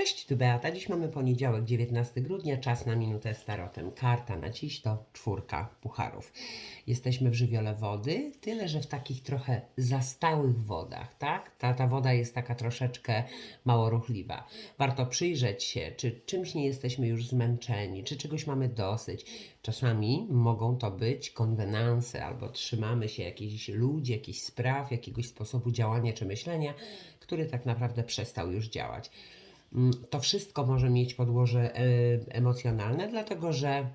Cześć, tu Beata. Dziś mamy poniedziałek, 19 grudnia, czas na minutę z tarotem. Karta na dziś to czwórka pucharów. Jesteśmy w żywiole wody, tyle że w takich trochę zastałych wodach, tak? Ta, ta woda jest taka troszeczkę mało ruchliwa. Warto przyjrzeć się, czy czymś nie jesteśmy już zmęczeni, czy czegoś mamy dosyć. Czasami mogą to być konwenanse, albo trzymamy się jakichś ludzi, jakichś spraw, jakiegoś sposobu działania czy myślenia, który tak naprawdę przestał już działać. Mm, To wszystko może mieć podłoże e, emocjonalne, dlatego że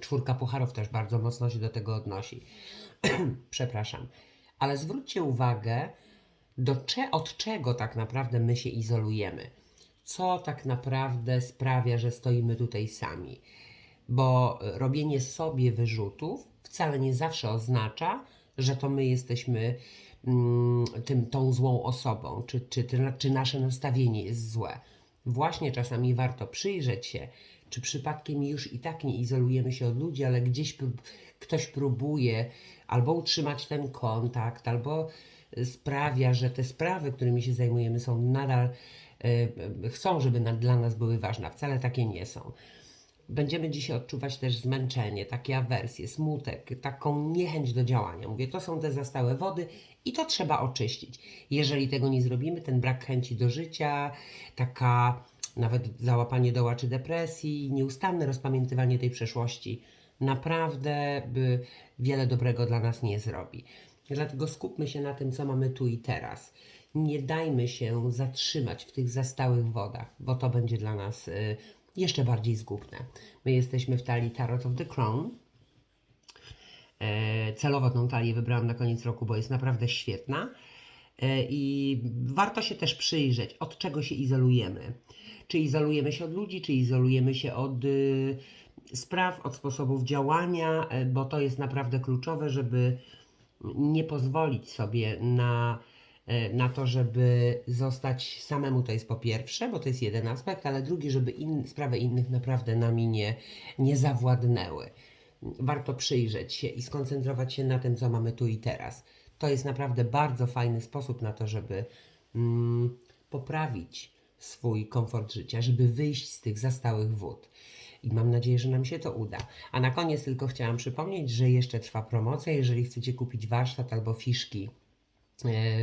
czwórka pucharów też bardzo mocno się do tego odnosi. Przepraszam. Ale zwróćcie uwagę, do cze- od czego tak naprawdę my się izolujemy. Co tak naprawdę sprawia, że stoimy tutaj sami. Bo e, robienie sobie wyrzutów wcale nie zawsze oznacza, że to my jesteśmy mm, tym, tą złą osobą, czy, czy, czy nasze nastawienie jest złe. Właśnie czasami warto przyjrzeć się, czy przypadkiem już i tak nie izolujemy się od ludzi, ale gdzieś ktoś próbuje albo utrzymać ten kontakt, albo y, sprawia, że te sprawy, którymi się zajmujemy, są nadal, y, y, chcą, żeby dla nas były ważne, wcale takie nie są. Będziemy dzisiaj odczuwać też zmęczenie, takie awersje, smutek, taką niechęć do działania. Mówię, to są te zastałe wody i to trzeba oczyścić. Jeżeli tego nie zrobimy, ten brak chęci do życia, taka nawet załapanie doła czy depresji, nieustanne rozpamiętywanie tej przeszłości, naprawdę by wiele dobrego dla nas nie zrobi. Dlatego skupmy się na tym, co mamy tu i teraz. Nie dajmy się zatrzymać w tych zastałych wodach, bo to będzie dla nas y, jeszcze bardziej zgubne. My jesteśmy w talii Tarot of the Crown. E, celowo tą talię wybrałam na koniec roku, bo jest naprawdę świetna. E, I warto się też przyjrzeć, od czego się izolujemy. Czy izolujemy się od ludzi, czy izolujemy się od y, spraw, od sposobów działania, e, bo to jest naprawdę kluczowe, żeby nie pozwolić sobie na, na to, żeby zostać samemu. To jest po pierwsze, bo to jest jeden aspekt, ale drugi, żeby in, sprawy innych naprawdę nami nie, nie zawładnęły. Warto przyjrzeć się i skoncentrować się na tym, co mamy tu i teraz. To jest naprawdę bardzo fajny sposób na to, żeby mm, poprawić swój komfort życia, żeby wyjść z tych zastałych wód. I mam nadzieję, że nam się to uda. A na koniec tylko chciałam przypomnieć, że jeszcze trwa promocja. Jeżeli chcecie kupić warsztat albo fiszki e,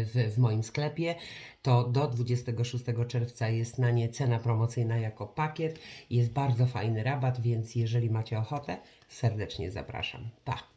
w, w moim sklepie, to do 26 czerwca jest na nie cena promocyjna jako pakiet. Jest bardzo fajny rabat, więc jeżeli macie ochotę, serdecznie zapraszam. Pa!